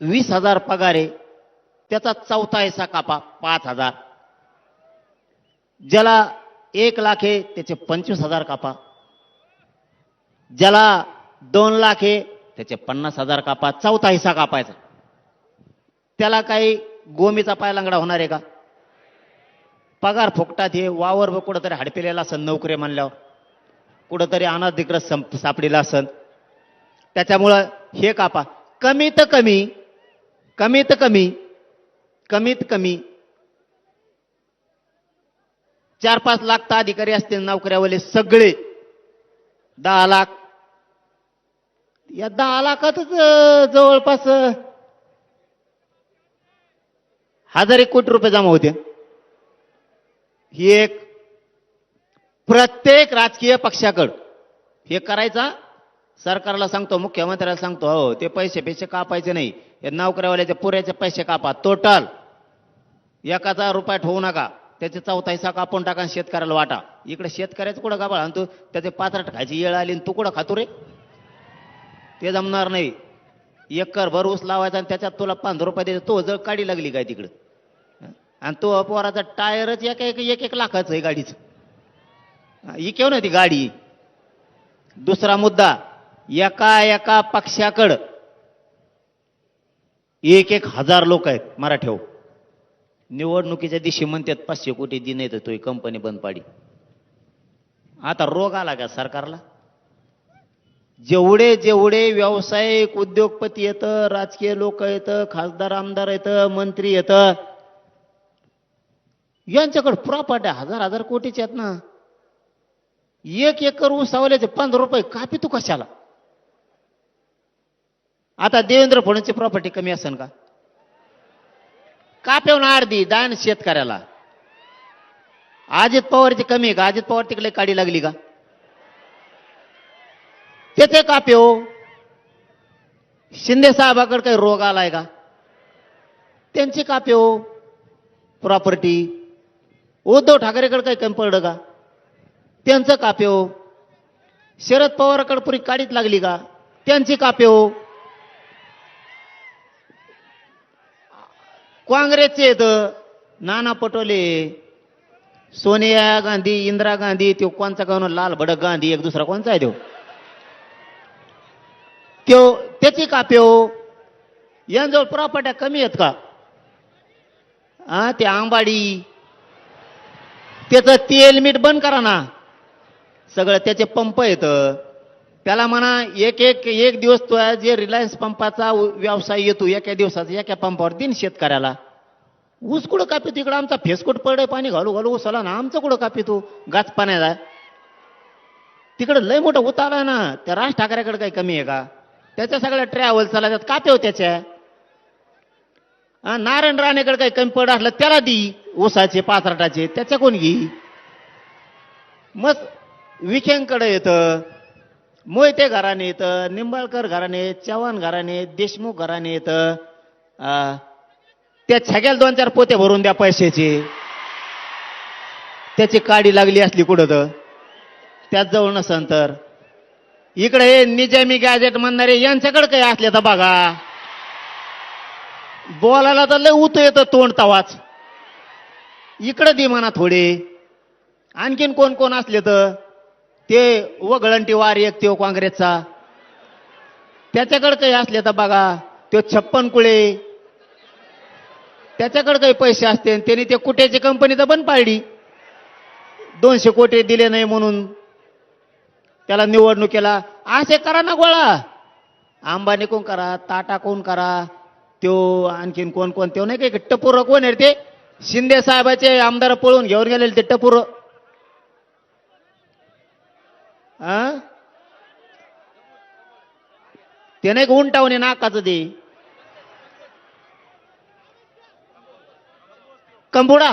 वीस हजार पगार आहे त्याचा चौथा हिस्सा कापा पाच हजार. ज्याला एक लाख आहे त्याचे पंचवीस हजार कापा. ज्याला दोन लाख आहे त्याचे पन्नास हजार कापा. चौथा हिस्सा कापायचा. त्याला काही गोमीचा पाय लंगडा होणार आहे का? पगार फुकटात हे वावर कुठंतरी हडपिलेला असन नोकरी म्हणल्यावर. कुठंतरी अनाधिकृत संप सापडीला असन. त्याच्यामुळं हे कापा. कमीत कमी कमीत कमी. कमीत कमी. चार पाच लाख तर अधिकारी असतील नोकऱ्यावाले सगळे. दहा लाख. या दहा लाखातच जवळपास हजार एक कोटी रुपये जमा होते. ही एक प्रत्येक राजकीय पक्षाकड हे करायचा सरकारला सांगतो मुख्यमंत्र्याला सांगतो हो ते पैसे पैसे कापायचे नाही. हे नोकऱ्यावाल्याचे पुऱ्याचे पैसे कापा टोटल एकाचा रुपया ठेवू नका. त्याचे चौथा हिस्सा कापून टाका आणि शेतकऱ्याला वाटा. इकडे शेतकऱ्याचं कुठं कापा आणि तू त्याचे पात्राट खायची येळ आली आणि तू कुठं खातो रे? ते जमणार नाही. एकर भर ऊस लावायचा आणि त्याच्यात तुला पंधरा रुपये द्यायचा. तो जळ काढी लागली काय तिकडं? आणि तो पोराचा टायरच एक एक एक एक लाखाचं आहे गाडीचं. ही ना ती गाडी. दुसरा मुद्दा एका एका पक्षाकडं एक एक हजार लोक आहेत मराठ्यावर हो. निवडणुकीच्या दिवशी म्हणतात पाचशे कोटी दिन येतं तो कंपनी बंद पाडी. आता रोग आला का सरकारला? जेवढे जेवढे व्यावसायिक उद्योगपती येतं राजकीय लोक येतं खासदार आमदार येतं मंत्री येतं यांच्याकडे प्रॉपर्टी हजार हजार कोटीचे आहेत ना. एक एकर ऊस सावल्याचे पंधरा रुपये कापी तू कशाला? आता देवेंद्र फडणवीसची प्रॉपर्टी कमी असेल का? कापेवून अर्धी दान शेतकऱ्याला. अजित पवारची कमी आहे का? अजित पवार तिकडे काढी लागली का? त्याचे काप्यो शिंदे साहेबाकडे काही रोग आलाय का? त्यांची काप्यो प्रॉपर्टी उद्धव ठाकरेकडे काही कमी पडलं का? त्यांचं काप्यो शरद पवाराकडे पुरी काढीत लागली का? त्यांची काप्यो काँग्रेसचे येत नाना पटोले सोनिया गांधी इंदिरा गांधी तो कोणचा कोण लाल भडक गांधी एक दुसरा कोणचा आहे तो त्यो त्याची काप्यो यांजवळ प्रॉपर्ट्या कमी आहेत का? हा ते आंबाडी. त्याचं तेल मीठ बंद करा ना. सगळं त्याचे पंप येतं त्याला म्हणा एक एक एक दिवस तो जे रिलायन्स पंपाचा व्यवसाय येतो एका दिवसाचा एका पंपावर दिन शेतकऱ्याला. ऊस कुठं कापी तिकडं? आमचा फेसकोट पडे पाणी घालू घालू उसाला ना आमचं कुठं कापी तू? गाच पाण्याला. तिकडं लय मोठं उतारा ना त्या राज ठाकरेकडे काही कमी आहे का? त्याच्या सगळ्या ट्रॅव्हल चालतात कापे हो त्याच्या. नारायण राणेकडे काही कमी पड असलं त्याला दी ऊसाचे पाचराटाचे त्याच्या कोण घे मग विखेंकडे येतं. मोहिते घराणे येतं निंबाळकर घराणे चव्हाण घराणे देशमुख घराणे येतं त्या छग्याला दोन चार पोते भरून द्या पैशाचे. त्याची काडी लागली असली कुठं तर. त्याच जवळ नसन तर. इकडे हे निजामी गॅजेट म्हणणारे यांच्याकडे काही असले तर बघा. बोलायला तर लय उत येतं तोंड तवाच. इकडे दे म्हणा थोडे. आणखीन कोण कोण असले तर. ते वगळंटी वार एक त्यो काँग्रेसचा. त्याच्याकडे काही असले तर बघा तो छप्पन कुळे. त्याच्याकडे काही पैसे असते त्यांनी ते कुट्याची कंपनी तर बंद पाडली. दोनशे कोटी दिले नाही म्हणून त्याला निवडणुकीला. असे करा ना गोळा. अंबानी कोण करा ताटा कोण करा त्यो आणखीन कोण कोण त्यो नाही काही टपूर कोण आहे ते? शिंदे साहेबाचे आमदार पळून घेऊन गेलेले ते टपूर. हा ते नाही उंटावणे नाकाचं ते. कंबुडा.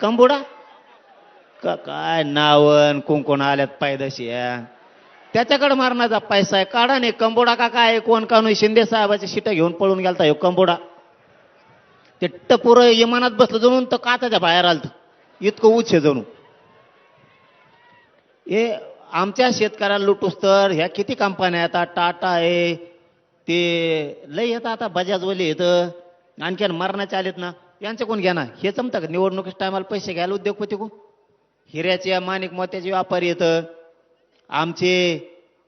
कंबुडा? का काय नावन कोण आल्यात पायदशी त्याच्याकडे मारण्याचा पैसा आहे. काढा नाही कंबोडा. का काय? कोण कानू शिंदे साहेबाची शिटा घेऊन पळून गेलता ह्यो कंबोडा. ते टपूर इमानात बसलं जणून तर काचाच्या बाहेर आलत. इतकं उच्च जणू. हे आमच्या शेतकऱ्याला लुटूस तर ह्या किती कंपन्या येतात टाटा आहे ते लय येतं आता बजाजवाले येतं. आणखीन मरणाचे आलेत ना यांचं कोण घेणार? ना हे जमतं का? निवडणुकीच्या टायमाला पैसे घ्यायला उद्योगपती को हिऱ्याचे माणिक मोत्याचे व्यापारी येतं. आमचे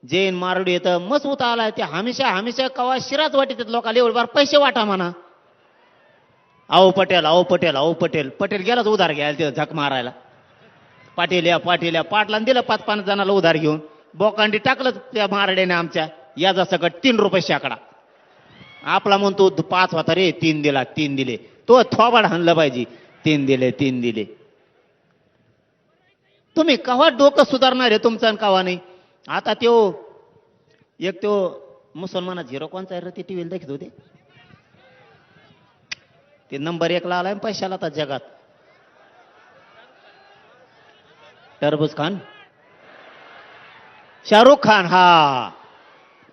जैन मारडी येतं. मजबूत आलाय ते. हमेशा हमेशा कवा शिराच वाटीत लोकांना. एवढे बार पैसे वाटा म्हणा. आओ पटेल आओ पटेल आओ पटेल. पटेल गेलाच उधार घ्यायला ते झक मारायला. पाटील या पाटलान दिलं पाच पाच जणाला उधार घेऊन. बोकांडी टाकलं त्या मारड्याने आमच्या. याचा सकट तीन रुपये शेकडा. आपला म्हणतो पाच होता रे तीन दिला तीन दिले. तो थोबाड हाणलं पाहिजे. तीन दिले तीन दिले. तुम्ही कवा डोकं सुधारणार आहे तुमचा आणि कवा नाही? आता त्यो एक त्यो मुसलमाना झिरो कोणचा आहे रे? ते टीव्हीला दाखवत होते. ते नंबर एकला आलाय पैशाला आता जगात. टरबूज खान? शाहरुख खान हा.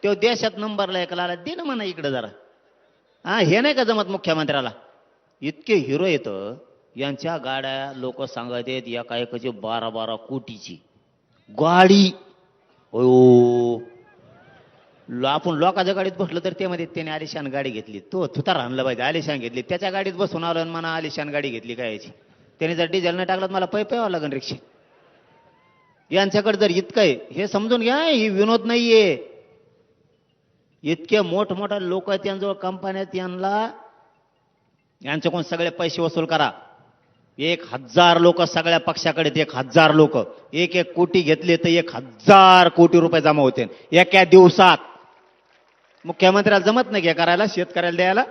तो देशात नंबरला एक आला दे ना म्हणा इकडे जरा. हा हे नाही का जमत मुख्यमंत्र्याला? इतके हिरो येतं यांच्या गाड्या लोक सांगत आहेत एका एकाची बारा बारा कोटीची. गाडी. ओ आपण लोकांच्या गाडीत बसलो तर ते मध्ये त्याने आलिशान गाडी घेतली. तो तुतार आणलं पाहिजे आलिशान घेतली. त्याच्या गाडीत बसून आलो आणि म्हणा आलिशान गाडी घेतली काय याची? त्याने जर डिझेल नाही टाकलं मला पै पैवा लागेल रिक्षा यांच्याकडे जर इतकं आहे हे समजून घ्या ही विनोद नाहीये. इतके मोठमोठ्या लोक आहेत त्यांजवळ कंपन्यात यांना यांच्याकडून सगळे पैसे वसूल करा. एक हजार लोक सगळ्या पक्षाकडे एक हजार लोक. एक एक कोटी घेतले तर एक हजार कोटी रुपये जमा होते. एका दिवसात. मुख्यमंत्र्याला जमत नाही घ्या करायला शेतकऱ्याला द्यायला?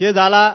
हे झाला